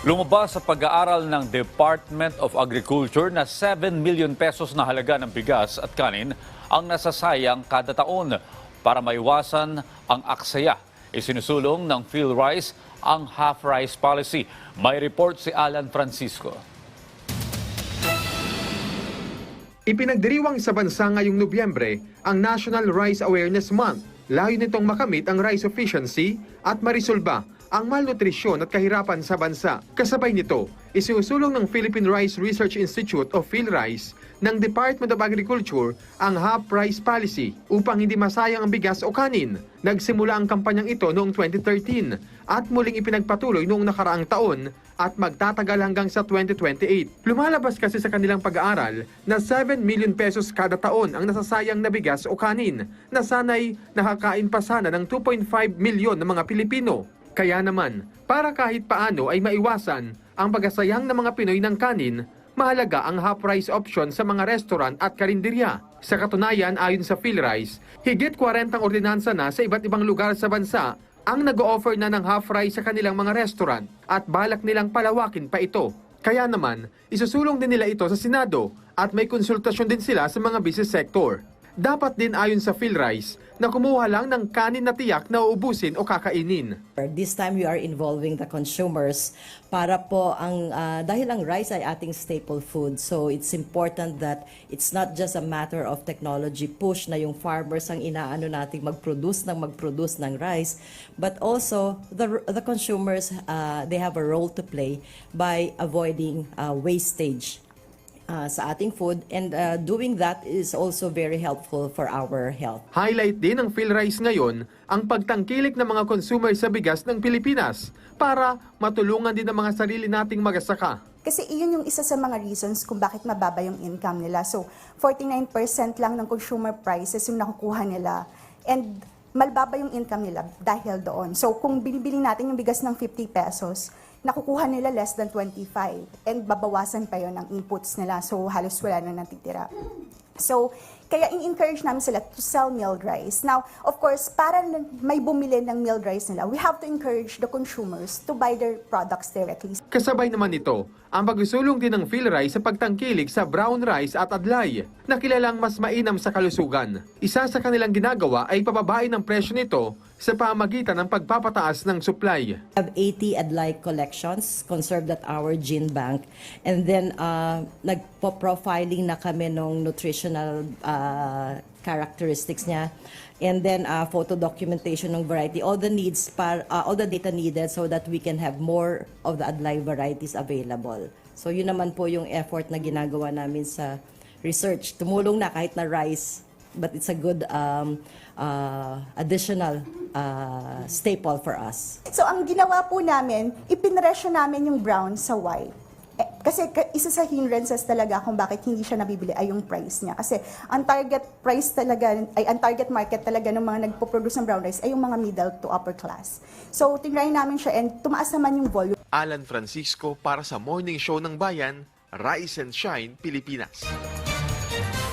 Lumabas sa pag-aaral ng Department of Agriculture na 7 million pesos na halaga ng bigas at kanin ang nasasayang kada taon para maiwasan ang aksaya. Isinusulong ng PhilRice ang half-rice policy. May report si Alan Francisco. Ipinagdiriwang sa bansa ngayong Nobyembre ang National Rice Awareness Month. Layo nitong makamit ang rice efficiency at marisolba ang malnutrisyon at kahirapan sa bansa. Kasabay nito, isinusulong ng Philippine Rice Research Institute o PhilRice ng Department of Agriculture ang half price policy upang hindi masayang ang bigas o kanin. Nagsimula ang kampanyang ito noong 2013 at muling ipinagpatuloy noong nakaraang taon at magtatagal hanggang sa 2028. Lumalabas kasi sa kanilang pag-aaral na 7 million pesos kada taon ang nasasayang na bigas o kanin na sanay nakakain pa sana ng 2.5 milyon ng mga Pilipino. Kaya naman, para kahit paano ay maiwasan ang pagasayang ng mga Pinoy ng kanin, mahalaga ang half-price option sa mga restaurant at karinderya. Sa katunayan, ayon sa PhilRice, higit 40 ang ordinansa na sa iba't ibang lugar sa bansa ang nag-o-offer na ng half-price sa kanilang mga restaurant at balak nilang palawakin pa ito. Kaya naman, isusulong din nila ito sa Senado at may konsultasyon din sila sa mga business sector. Dapat din ayon sa PhilRice na kumuha lang ng kanin na tiyak na uubusin o kakainin. This time we are involving the consumers para po ang ah, dahil ang rice ay ating staple food. So it's important that it's not just a matter of technology push na yung farmers ang inaano nating mag-produce ng mag-produce ng rice, but also the the consumers ah, they have a role to play by avoiding ah, wastage ah, sa ating food and ah, doing that is also very helpful for our health. Highlight din ng PhilRice ngayon ang pagtangkilik ng mga consumer sa bigas ng Pilipinas para matulungan din ang mga sarili nating magasaka. Kasi iyon yung isa sa mga reasons kung bakit mababa yung income nila. So, 49% lang ng consumer prices yung nakukuha nila. And malbaba yung income nila dahil doon. So, kung binibili natin yung bigas ng 50 pesos, nakukuha nila less than 25. And babawasan pa yon ng inputs nila. So, halos wala na natitira. So, kaya in-encourage namin sila to sell milled rice. Now, of course, para may bumili ng milled rice nila, we have to encourage the consumers to buy their products directly. Kasabay naman ito, ang pagsusulong din ng PhilRice sa pagtangkilik sa brown rice at adlay na kilalang mas mainam sa kalusugan. Isa sa kanilang ginagawa ay pababain ng presyo nito sa pamagitan ng pagpapataas ng supply. have 80 adlai collections conserved at our gene bank. And then, uh, nagpo-profiling na kami ng nutritional uh, characteristics niya. And then, uh, photo documentation ng variety. All the needs, par, uh, all the data needed so that we can have more of the adlai varieties available. So, yun naman po yung effort na ginagawa namin sa research. Tumulong na kahit na rice, but it's a good um, uh, additional uh, staple for us. So, ang ginawa po namin, ipinresyo namin yung brown sa white. Kasi ka- isa sa hindrances talaga kung bakit hindi siya nabibili ay yung price niya. Kasi ang target price talaga, ay ang target market talaga ng mga nagpo-produce ng brown rice ay yung mga middle to upper class. So, tingnan namin siya and tumaas naman yung volume. Alan Francisco para sa Morning Show ng Bayan, Rise and Shine, Pilipinas.